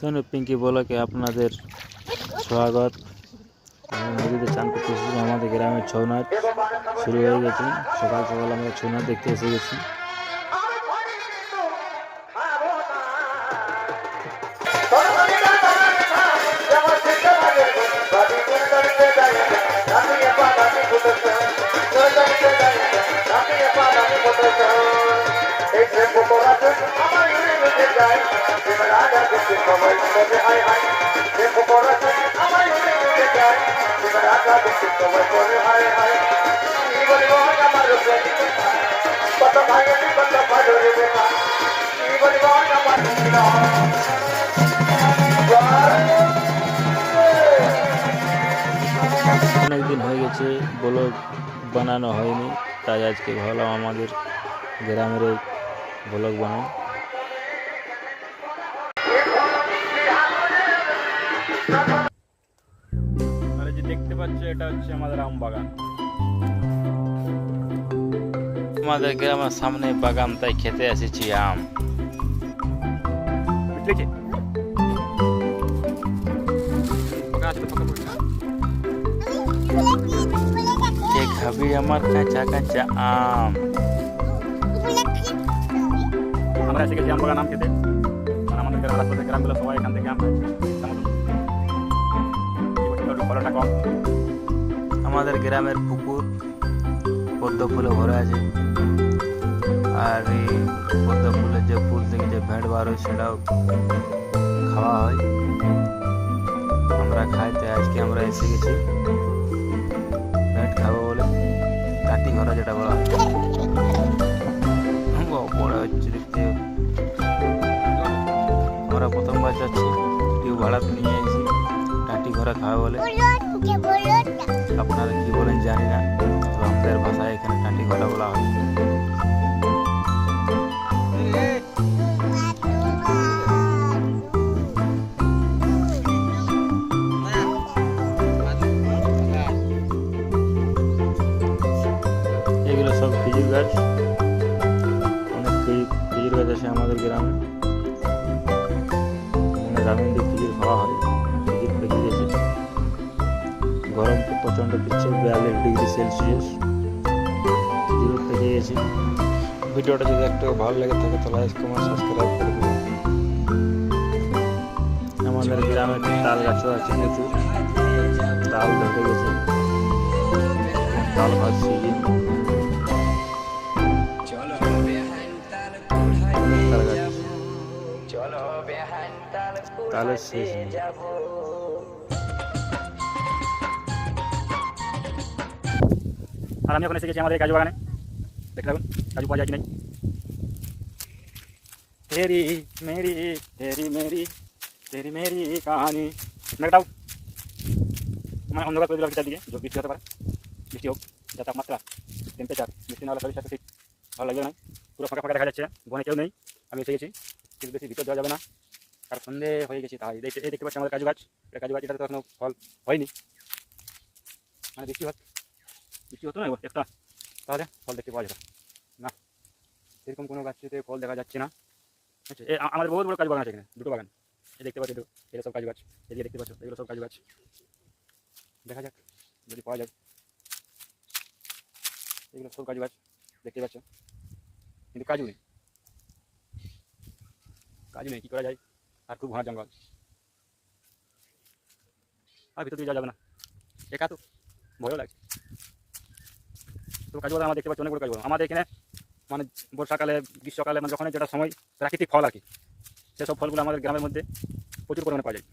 শোনো পিঙ্কি বলোকে আপনাদের স্বাগত। আমরা নদীতে চান করতে এসেছি, আমাদের গ্রামের ছৌ নাচ শুরু হয়ে গেছে। সকাল সকাল আমরা ছৌ নাচ দেখতে এসে গেছি। অনেক দিন হয়ে গেছে ব্লগ বানানো হয়নি তাই আজকে ভাবলাম আমাদের গ্রামের ব্লগ বানাই। পাচ্ছ এটা হচ্ছে আমাদের আম বাগান। আমাদের গ্রামের সামনে বাগান তাই খেতে এসেছি আম। কে খাবি আমার কাঁচা কাঁচা আম? আমরা এসে গেছি আম বাগান আম খেতে। আমাদের গ্রামের আশপাশের গ্রামগুলো সবাই এখান থেকে আম একটু ফলনটা কম। আমাদের গ্রামের পুকুর, পদ্ম ফুলে ভরে আছে। আর এই পদ্ম ফুলের যে ফুল থেকে যে ভেঁট বার হয়, সেটাও খাওয়া হয়। আমরা খাই তাই আজকে আমরা এসে গেছি। ভেঁট খাব বলে, কাটি ঘরা যেটা বলা হয়। বড় হচ্ছে দেখতে। আমরা প্রথমবার যাচ্ছি, কেউ ভাড়াতে নিয়ে এসেছি টাটি ঘোরা খাওয়া বলে। আপনারা কি বলেন জানি না তো আমাদের ভাষায় এখানে টাটি ঘোড়া বলা হয়। এগুলো সব খেজুর গাছ। অনেক খেজুর গাছ আছে আমাদের গ্রামে। গ্রামীণ দিক খেজুর খাওয়া হয়। গরম তো প্রচণ্ড দিচ্ছে বিয়াল্লিশ ডিগ্রি সেলসিয়াস। খেজুর পেকে গেছে ভিডিওটা যদি একটু ভালো লেগে থাকে তো লাইক কমেন্ট সাবস্ক্রাইব করে দেবেন। আমাদের গ্রামে তাল গাছও আছে প্রচুর। তাল ধরে গেছে। তাল গাছ সিজন। তাল তাহলে শেষ আর আমি এখন এসে গেছি আমাদের কাজু বাগানে। দেখতে থাকুন কাজু পাওয়া যায় কি নাই। তেরি মেরি তেরি মেরি তেরি মেরি কাহানি মেঘটাও মানে অন্ধকার করে দিল চারদিকে যে বৃষ্টি হতে পারে। বৃষ্টি হোক যা তাপমাত্রা টেম্পারেচার বৃষ্টি না হলে শরীর ঠিক ভালো লাগবে না পুরো ফাঁকা ফাঁকা দেখা যাচ্ছে বনে কেউ নেই আমি এসে গেছি কিন্তু বেশি ভিতর যাওয়া যাবে না। আর সন্ধে হয়ে গেছে তাই দেখতে এই দেখতে পাচ্ছি আমাদের কাজু গাছ। এটা কাজু গাছ এটাতে তো এখনও ফল হয়নি। মানে বৃষ্টি হচ্ছে বৃষ্টি হতো না এবার একটা। তাহলে ফল দেখতে পাওয়া যেত না, সেরকম কোনো গাছতে ফল দেখা যাচ্ছে না। আচ্ছা এ আমাদের বহুত বড় কাজ বাগান আছে এখানে, দুটো বাগান। এই দেখতে পাচ্ছি এগুলো সব কাজ গাছ এদিকে দেখতে পাচ্ছ, এগুলো সব কাজ গাছ দেখা যাক, যদি পাওয়া যায়। এগুলো সব কাজু গাছ দেখতে পাচ্ছ। কিন্তু কাজু নেই। কাজু নেই, কী করা যায়? আর খুব ঘন জঙ্গল। আর ভিতর দিয়ে যাওয়া যাবে না। একা তো, ভয়ও লাগছে। কাজু বাদাম আমরা দেখতে পাচ্ছি অনেক বড় আমাদের এখানে মানে বর্ষাকালে, গ্রীষ্মকালে মানে যখন যেটা সময়, প্রাকৃতিক ফল আর কি, সেসব ফলগুলো আমাদের গ্রামের মধ্যে প্রচুর পরিমাণে পাওয়া যায়।